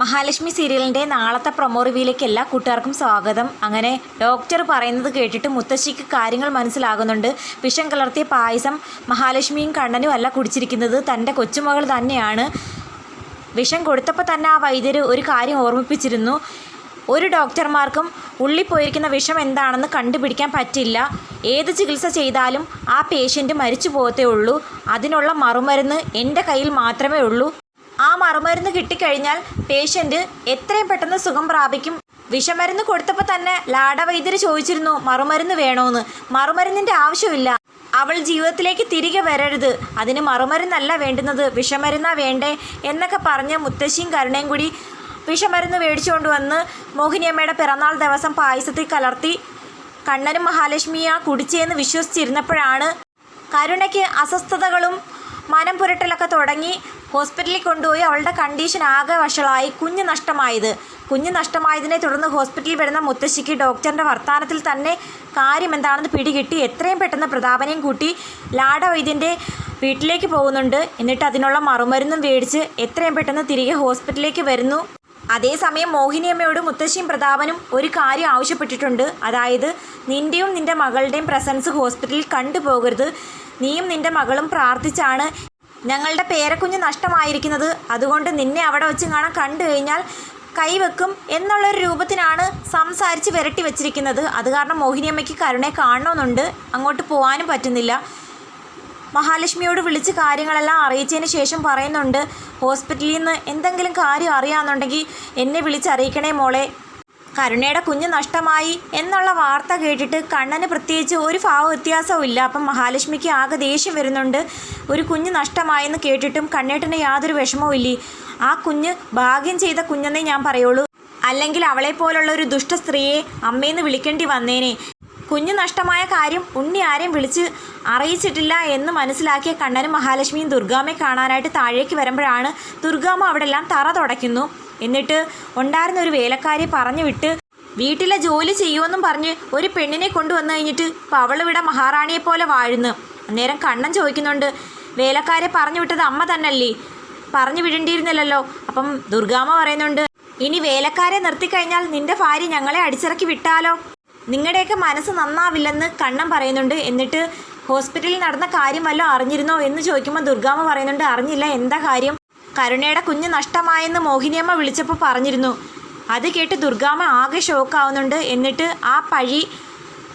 മഹാലക്ഷ്മി സീരിയലിന്റെ നാളത്തെ പ്രൊമോ റിവ്യൂയിലേക്ക് എല്ലാ കൂട്ടുകാർക്കും സ്വാഗതം. അങ്ങനെ ഡോക്ടർ പറയുന്നത് കേട്ടിട്ട് മുത്തശ്ശിക്ക് കാര്യങ്ങൾ മനസ്സിലാകുന്നുണ്ട്. വിഷം കലർത്തിയ പായസം മഹാലക്ഷ്മിയും കണ്ണനും അല്ല കുടിച്ചിരിക്കുന്നത്. തന്റെ കൊച്ചുമകൾ തന്നെയാണ്. വിഷം കൊടുത്തപ്പോൾ തന്നെ ആ വൈദ്യർ ഒരു കാര്യം ഓർമ്മിപ്പിച്ചിരുന്നു. ഒരു ഡോക്ടർമാർക്കും ഉള്ളിൽ പോയിരിക്കുന്ന വിഷം എന്താണെന്ന് കണ്ടുപിടിക്കാൻ പറ്റില്ല. ഏത് ചികിത്സ ചെയ്താലും ആ പേഷ്യന്റ് മരിച്ചു പോകത്തേ ഉള്ളൂ. അതിനുള്ള മറുമരുന്ന് എന്റെ കയ്യിൽ മാത്രമേ ഉള്ളൂ. ആ മറുമരുന്ന് കിട്ടിക്കഴിഞ്ഞാൽ പേഷ്യന്റ് എത്രയും പെട്ടെന്ന് സുഖം പ്രാപിക്കും. വിഷമരുന്ന് കൊടുത്തപ്പോൾ തന്നെ ലാഡ വൈദ്യർ ചോദിച്ചിരുന്നു മറുമരുന്ന് വേണോന്ന്. മറുമരുന്നിന്റെ ആവശ്യമില്ല. അവൾ ജീവിതത്തിലേക്ക് തിരികെ വരരുത്. അതിന് മറുമരുന്നല്ല വേണ്ടുന്നത്. വിഷമരുന്നാ വേണ്ടേ? എന്നൊക്കെ പറഞ്ഞ് മുത്തശ്ശിയും കരുണയും കൂടി വിഷമരുന്ന് മേടിച്ചുകൊണ്ട് വന്ന് മോഹിനിയമ്മയുടെ പിറന്നാൾ ദിവസം പായസത്തിൽ കലർത്തി കണ്ണനും മഹാലക്ഷ്മിയാ കുടിച്ചേന്ന് വിശ്വസിച്ചിരുന്നപ്പോഴാണ് കരുണയ്ക്ക് അസ്വസ്ഥതകളും മനം പുരട്ടലൊക്കെ തുടങ്ങി ഹോസ്പിറ്റലിൽ കൊണ്ടുപോയി അവളുടെ കണ്ടീഷൻ ആകെ വഷളായി കുഞ്ഞ് നഷ്ടമായത്. കുഞ്ഞ് നഷ്ടമായതിനെ തുടർന്ന് ഹോസ്പിറ്റലിൽ വരുന്ന മുത്തശ്ശിക്ക് ഡോക്ടറിന്റെ വർത്തമാനത്തിൽ തന്നെ കാര്യം എന്താണെന്ന് പിടികിട്ടി. എത്രയും പെട്ടെന്ന് പ്രതാപനെയും കൂട്ടി ലാഡ വൈദ്യന്റെ വീട്ടിലേക്ക് പോകുന്നുണ്ട്. എന്നിട്ട് അതിനുള്ള മറുമരുന്നും മേടിച്ച് എത്രയും പെട്ടെന്ന് തിരികെ ഹോസ്പിറ്റലിലേക്ക് വരുന്നു. അതേസമയം മോഹിനിയമ്മയോട് മുത്തശ്ശിയും പ്രതാപനും ഒരു കാര്യം ആവശ്യപ്പെട്ടിട്ടുണ്ട്. അതായത് നിന്റെയും നിന്റെ മകളുടെയും പ്രസൻസ് ഹോസ്പിറ്റലിൽ കണ്ടുപോകരുത്. നീയും നിന്റെ മകളും പ്രാർത്ഥിച്ചാണ് ഞങ്ങളുടെ പേരക്കുഞ്ഞ് നഷ്ടമായിരിക്കുന്നത്. അതുകൊണ്ട് നിന്നെ അവിടെ വെച്ച് കാണാൻ കണ്ടു കഴിഞ്ഞാൽ കൈവെക്കും എന്നുള്ളൊരു രൂപത്തിനാണ് സംസാരിച്ച് വിരട്ടി വെച്ചിരിക്കുന്നത്. അത് കാരണം മോഹിനിയമ്മയ്ക്ക് കരുണയെ കാണണമെന്നുണ്ട്. അങ്ങോട്ട് പോകാനും പറ്റുന്നില്ല. മഹാലക്ഷ്മിയോട് വിളിച്ച് കാര്യങ്ങളെല്ലാം അറിയിച്ചതിന് ശേഷം പറയുന്നുണ്ട് ഹോസ്പിറ്റലിൽ നിന്ന് എന്തെങ്കിലും കാര്യം അറിയാമെന്നുണ്ടെങ്കിൽ എന്നെ വിളിച്ചറിയിക്കണേ മോളെ. കരുണയുടെ കുഞ്ഞ് നഷ്ടമായി എന്നുള്ള വാർത്ത കേട്ടിട്ട് കണ്ണന് പ്രത്യേകിച്ച് ഒരു ഭാവ വ്യത്യാസവും ഇല്ല. അപ്പം മഹാലക്ഷ്മിക്ക് ആകെ ദേഷ്യം വരുന്നുണ്ട്. ഒരു കുഞ്ഞ് നഷ്ടമായെന്ന് കേട്ടിട്ടും കണ്ണേട്ടന് യാതൊരു വിഷമവും ഇല്ലേ? ആ കുഞ്ഞ് ഭാഗ്യം ചെയ്ത കുഞ്ഞെന്നേ ഞാൻ പറയുള്ളൂ. അല്ലെങ്കിൽ അവളെപ്പോലുള്ള ഒരു ദുഷ്ട സ്ത്രീയെ അമ്മയെന്ന് വിളിക്കേണ്ടി വന്നേനെ. കുഞ്ഞു നഷ്ടമായ കാര്യം ഉണ്ണി ആരെയും വിളിച്ച് അറിയിച്ചിട്ടില്ല എന്ന് മനസ്സിലാക്കിയ കണ്ണനും മഹാലക്ഷ്മിയും ദുർഗാമ്മയെ കാണാനായിട്ട് താഴേക്ക് വരുമ്പോഴാണ് ദുർഗാമ്മ അവിടെല്ലാം തറ തുടയ്ക്കുന്നു. എന്നിട്ട് ഉണ്ടായിരുന്ന ഒരു വേലക്കാരിയെ പറഞ്ഞു വിട്ട് വീട്ടിലെ ജോലി ചെയ്യുമെന്നും പറഞ്ഞ് ഒരു പെണ്ണിനെ കൊണ്ടുവന്നു കഴിഞ്ഞിട്ട് ഇപ്പോൾ അവളിവിടെ മഹാറാണിയെ പോലെ വാഴുന്നു. അന്നേരം കണ്ണൻ ചോദിക്കുന്നുണ്ട് വേലക്കാരെ പറഞ്ഞു വിട്ടത് അമ്മ തന്നല്ലേ പറഞ്ഞു വിടേണ്ടിയിരുന്നില്ലല്ലോ. അപ്പം ദുർഗാമ്മ പറയുന്നുണ്ട് ഇനി വേലക്കാരെ നിർത്തിക്കഴിഞ്ഞാൽ നിന്റെ ഭാര്യ ഞങ്ങളെ അടിച്ചിറക്കി വിട്ടാലോ? നിങ്ങളുടെയൊക്കെ മനസ്സ് നന്നാവില്ലെന്ന് കണ്ണം പറയുന്നുണ്ട്. എന്നിട്ട് ഹോസ്പിറ്റലിൽ നടന്ന കാര്യം വല്ലതും അറിഞ്ഞിരുന്നോ എന്ന് ചോദിക്കുമ്പോൾ ദുർഗാമ്മ പറയുന്നുണ്ട് അറിഞ്ഞില്ല എന്താ കാര്യം? കരുണയുടെ കുഞ്ഞ് നഷ്ടമായെന്ന് മോഹിനിയമ്മ വിളിച്ചപ്പോൾ പറഞ്ഞിരുന്നു. അത് കേട്ട് ദുർഗാമ്മ ആകെ ഷോക്കാവുന്നുണ്ട് എന്നിട്ട് ആ പഴി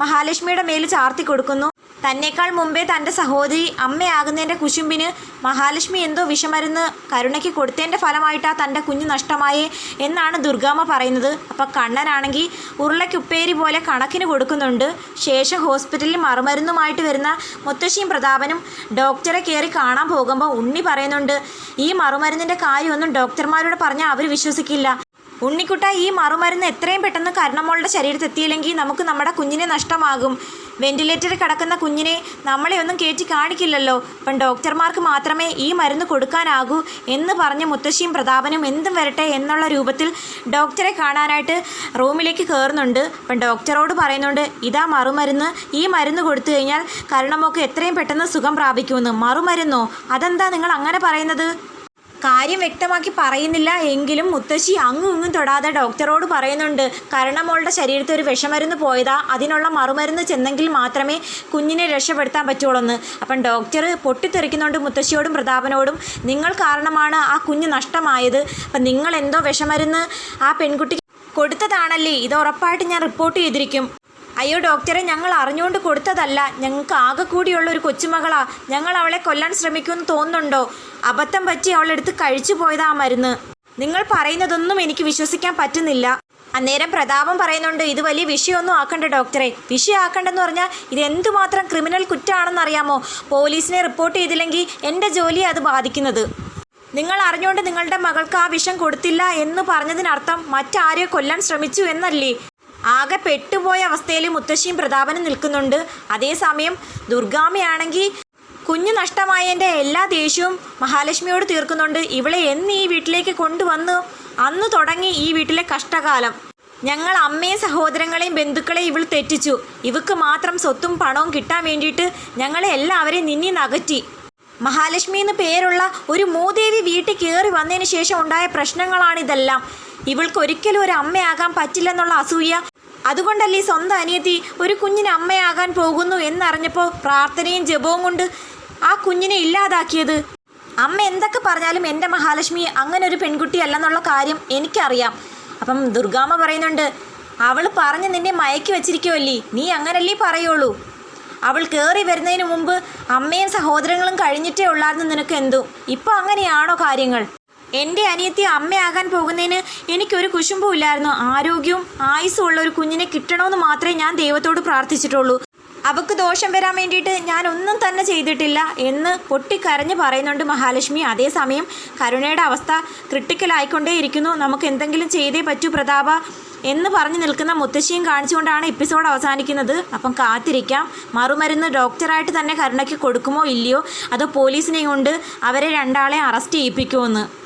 മഹാലക്ഷ്മിയുടെ മേൽ ചാർത്തി കൊടുക്കുന്നു. തന്നേക്കാൾ മുമ്പേ തന്റെ സഹോദരി അമ്മയാകുന്നതിന്റെ കുശുമ്പിന് മഹാലക്ഷ്മി എന്തോ വിഷമരുന്ന് കരുണയ്ക്ക് കൊടുത്തതിന്റെ ഫലമായിട്ടാ തന്റെ കുഞ്ഞ് നഷ്ടമായേ എന്നാണ് ദുർഗാമ്മ പറയുന്നത്. അപ്പം കണ്ണനാണെങ്കിൽ ഉരുളയ്ക്കുപ്പേരി പോലെ കണക്കിന് കൊടുക്കുന്നുണ്ട്. ശേഷം ഹോസ്പിറ്റലിൽ മറുമരുന്നുമായിട്ട് വരുന്ന മുത്തശ്ശിയും പ്രതാപനും ഡോക്ടറെ കയറി കാണാൻ പോകുമ്പോൾ ഉണ്ണി പറയുന്നുണ്ട് ഈ മറുമരുന്നിന്റെ കാര്യമൊന്നും ഡോക്ടർമാരോട് പറഞ്ഞാൽ അവർ വിശ്വസിക്കില്ല. ഉണ്ണിക്കുട്ട ഈ മറുമരുന്ന് എത്രയും പെട്ടെന്ന് കരണമോളുടെ ശരീരത്തിൽ എത്തിയില്ലെങ്കിൽ നമുക്ക് നമ്മുടെ കുഞ്ഞിനെ നഷ്ടമാകും. വെന്റിലേറ്ററിൽ കിടക്കുന്ന കുഞ്ഞിനെ നമ്മളെ ഒന്നും കയറ്റി കാണിക്കില്ലല്ലോ. അപ്പം ഡോക്ടർമാർക്ക് മാത്രമേ ഈ മരുന്ന് കൊടുക്കാനാകൂ എന്ന് പറഞ്ഞ് മുത്തശ്ശിയും പ്രതാപനും എന്തും വരട്ടെ എന്നുള്ള രൂപത്തിൽ ഡോക്ടറെ കാണാനായിട്ട് റൂമിലേക്ക് കയറുന്നുണ്ട്. അപ്പം ഡോക്ടറോട് പറയുന്നുണ്ട് ഇതാ മറുമരുന്ന്. ഈ മരുന്ന് കൊടുത്തു കഴിഞ്ഞാൽ കരുണമോക്ക് എത്രയും പെട്ടെന്ന് സുഖം പ്രാപിക്കുമെന്ന്. മറുമരുന്നോ? അതെന്താ നിങ്ങൾ അങ്ങനെ പറയുന്നത്? കാര്യം വ്യക്തമാക്കി പറയുന്നില്ല എങ്കിലും മുത്തശ്ശി അങ്ങും ഇങ്ങും തൊടാതെ ഡോക്ടറോട് പറയുന്നുണ്ട്. കാരണം മോളുടെ ശരീരത്തിൽ ഒരു വിഷമരുന്ന് പോയതാ. അതിനുള്ള മറുമരുന്ന് ചെന്നെങ്കിൽ മാത്രമേ കുഞ്ഞിനെ രക്ഷപ്പെടുത്താൻ പറ്റുള്ളൂ എന്ന് അപ്പം ഡോക്ടർ പൊട്ടിത്തെറിക്കുന്നുണ്ട് മുത്തശ്ശിയോടും പ്രതാപനോടും. നിങ്ങൾ കാരണമാണ് ആ കുഞ്ഞ് നഷ്ടമായത്. അപ്പം നിങ്ങൾ എന്തോ വിഷമരുന്ന് ആ പെൺകുട്ടിക്ക് കൊടുത്തതാണല്ലേ? ഇത് ഉറപ്പായിട്ട് ഞാൻ റിപ്പോർട്ട് ചെയ്തിരിക്കും. അയ്യോ ഡോക്ടറെ ഞങ്ങൾ അറിഞ്ഞുകൊണ്ട് കൊടുത്തതല്ല. ഞങ്ങൾക്ക് ആകെ കൂടിയുള്ള ഒരു കൊച്ചുമകളാ. ഞങ്ങൾ അവളെ കൊല്ലാൻ ശ്രമിക്കുമെന്ന് തോന്നുന്നുണ്ടോ? അബദ്ധം പറ്റി അവളെടുത്ത് കഴിച്ചു പോയതാ മരുന്ന്. നിങ്ങൾ പറയുന്നതൊന്നും എനിക്ക് വിശ്വസിക്കാൻ പറ്റുന്നില്ല. അന്നേരം പ്രതാപം പറയുന്നുണ്ട് ഇത് വലിയ വിഷയമൊന്നും ആക്കണ്ട ഡോക്ടറെ. വിഷയമാക്കണ്ടെന്ന് പറഞ്ഞാൽ ഇത് എന്തുമാത്രം ക്രിമിനൽ കുറ്റമാണെന്നറിയാമോ പോലീസിനെ റിപ്പോർട്ട് ചെയ്തില്ലെങ്കിൽ എന്റെ ജോലിയെ അത് ബാധിക്കുന്നത്. നിങ്ങൾ അറിഞ്ഞുകൊണ്ട് നിങ്ങളുടെ മകൾക്ക് ആ വിഷം കൊടുത്തില്ല എന്ന് പറഞ്ഞതിനർത്ഥം മറ്റാരെയോ കൊല്ലാൻ ശ്രമിച്ചു എന്നല്ലേ? ആകെ പെട്ടുപോയ അവസ്ഥയിൽ മുത്തശ്ശിയും പ്രതാപനും നിൽക്കുന്നുണ്ട്. അതേസമയം ദുർഗാമയാണെങ്കിൽ കുഞ്ഞു നഷ്ടമായതിന്റെ എല്ലാ ദേഷ്യവും മഹാലക്ഷ്മിയോട് തീർക്കുന്നുണ്ട്. ഇവളെ എന്ന് ഈ വീട്ടിലേക്ക് കൊണ്ടുവന്നു അന്ന് തുടങ്ങി ഈ വീട്ടിലെ കഷ്ടകാലം. ഞങ്ങൾ അമ്മയും സഹോദരങ്ങളെയും ബന്ധുക്കളെയും ഇവൾ തെറ്റിച്ചു. ഇവക്ക് മാത്രം സ്വത്തും പണവും കിട്ടാൻ വേണ്ടിയിട്ട് ഞങ്ങളെ എല്ലാവരെയും നിന്നി നകറ്റി. മഹാലക്ഷ്മി എന്ന് പേരുള്ള ഒരു മൂദേവി വീട്ടിൽ കയറി വന്നതിന് ശേഷം ഉണ്ടായ പ്രശ്നങ്ങളാണിതെല്ലാം. ഇവൾക്ക് ഒരിക്കലും ഒരു അമ്മയാകാൻ പറ്റില്ലെന്നുള്ള അസൂയ അതുകൊണ്ടല്ലേ സ്വന്തം അനിയത്തി ഒരു കുഞ്ഞിന് അമ്മയാകാൻ പോകുന്നു എന്നറിഞ്ഞപ്പോൾ പ്രാർത്ഥനയും ജപവും കൊണ്ട് ആ കുഞ്ഞിനെ ഇല്ലാതാക്കിയത്. അമ്മ എന്തൊക്കെ പറഞ്ഞാലും എന്റെ മഹാലക്ഷ്മി അങ്ങനെ ഒരു പെൺകുട്ടി പെൺകുട്ടിയല്ലെന്നുള്ള കാര്യം എനിക്കറിയാം. അപ്പം ദുർഗാമ്മ പറയുന്നുണ്ട് അവൾ പറഞ്ഞ് നിന്നെ മയക്കി വെച്ചിരിക്കുമല്ലേ നീ അങ്ങനല്ലേ പറയുള്ളൂ. അവൾ കയറി വരുന്നതിന് മുമ്പ് അമ്മയും സഹോദരങ്ങളും കഴിഞ്ഞിട്ടേ ഉള്ളായിരുന്നു നിനക്ക് എന്തു. ഇപ്പോൾ അങ്ങനെയാണോ കാര്യങ്ങൾ? എന്റെ അനിയത്തി അമ്മയാകാൻ പോകുന്നതിന് എനിക്കൊരു കുശുമ്പും ഇല്ലായിരുന്നു ആരോഗ്യവും ആയുസ്സും ഉള്ള ഒരു കുഞ്ഞിനെ കിട്ടണമെന്ന് മാത്രമേ ഞാൻ ദൈവത്തോട് പ്രാർത്ഥിച്ചിട്ടുള്ളൂ. അവക്ക് ദോഷം വരാൻ വേണ്ടിയിട്ട് ഞാൻ ഒന്നും തന്നെ ചെയ്തിട്ടില്ല എന്ന് പൊട്ടിക്കരഞ്ഞ് പറയുന്നുണ്ട് മഹാലക്ഷ്മി. അതേസമയം കരുണയുടെ അവസ്ഥ ക്രിട്ടിക്കലായിക്കൊണ്ടേയിരിക്കുന്നു നമുക്ക് എന്തെങ്കിലും ചെയ്തേ പറ്റൂ പ്രതാപ എന്ന് പറഞ്ഞു നിൽക്കുന്ന മുത്തശ്ശിയും കാണിച്ചുകൊണ്ടാണ് എപ്പിസോഡ് അവസാനിക്കുന്നത്. അപ്പം കാത്തിരിക്കാം. മറുമരുന്ന് ഡോക്ടറായിട്ട് തന്നെ കരുണയ്ക്ക് കൊടുക്കുമോ ഇല്ലയോ? അതോ പോലീസിനെ കൊണ്ട് അവരെ രണ്ടാളെ അറസ്റ്റ് ചെയ്യിപ്പിക്കുമോ എന്ന്?